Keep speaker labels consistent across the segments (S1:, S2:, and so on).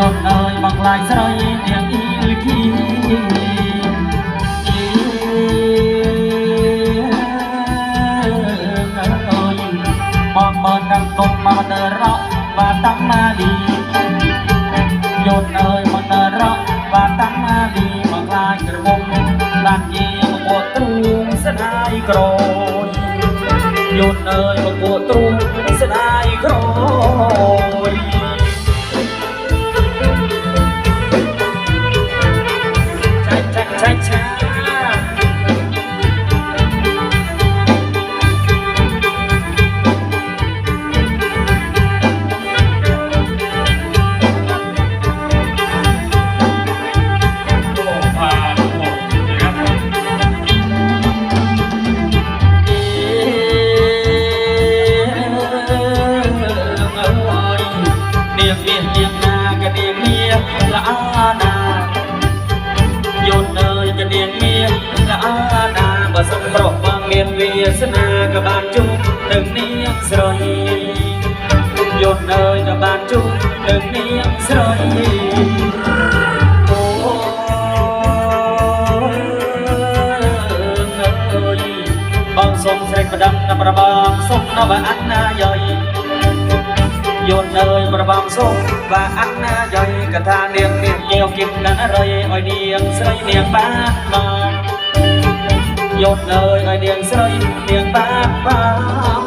S1: យន់អើយបងខ្លាចស្រីទាំងអ៊ីលគីបងបងដល់កុំមកតើរកបាទតាំងមកឌីយន់អើយមកតើរកបាទតាំងមកឌីមកខ្លាចក្រមុំបានយីមកពួកគ្រូស្នាយក្រយយន់អើយ នាងមានល្អដាបើសុំប្រុសបងមានវាសនាក៏បានជួបនឹងនាងស្រយយត់អើយក៏បានជួបនឹងនាងស្រយបងសុំស្រេចប្រដំណាប្របងសុំណាបាអត់ណាយ៉ៃយន់អើយប្របងសុំបាអត់ណាយ៉ៃកថានាងនាងញាវ
S2: กินแลรอยอ้อยเดียงสร้อยเนี
S1: ยงบ้านมาหยดเลยอ้อยเดียงสร้อยเนียงบ้านมา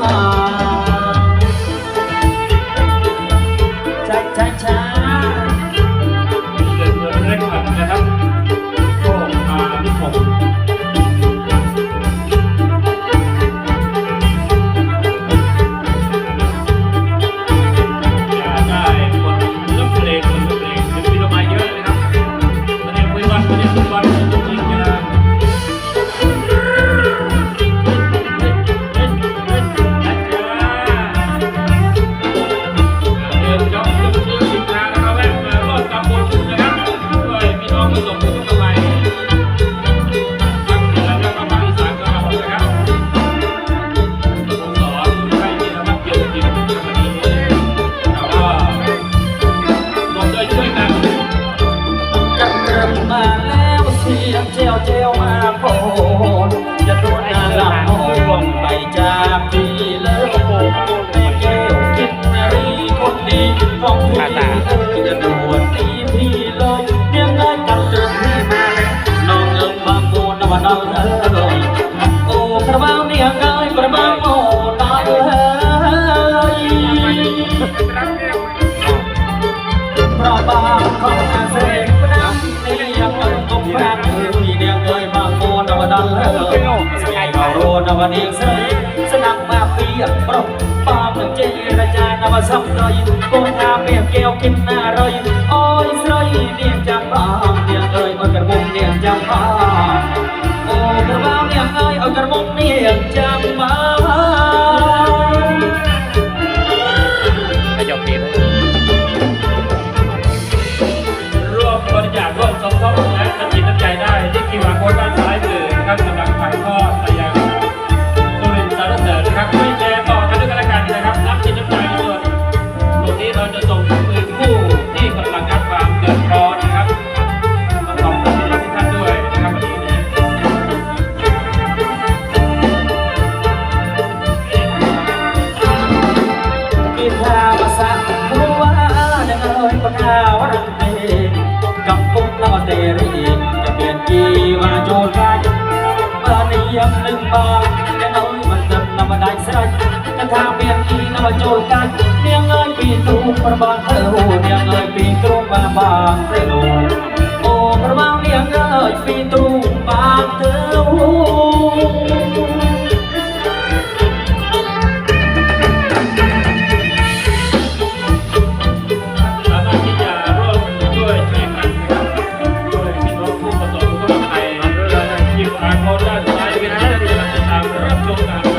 S1: ដល់ហើយថ្ងៃមករនវនាងស្រីស្នាក់មកពីប្រុសបងនឹងជិះរាជានវសំដីគង់ថាមានកែវគិនណារីអូយស្រីនាងចាំបងនាងអើយអូនក្រមុំ
S2: នាងចាំបងអូក្រមុំនាងអើយអូនក្រមុំនាងចាំបងអាយកទៀតរួមបរិយារួមសំផងណា นะครับสำหรับใครก็
S1: ചോദിക്കാൻ ഞങ്ങൾ പീത്തു പ്രഭാതവും ഞങ്ങൾ പീത്തു പ്രഭാതലോ ഓ പ്രഭാ ഞങ്ങൾ പീത്തു പാത്തവും โคราชไปเป็นที่ที่กำลังจะตามรับชมกัน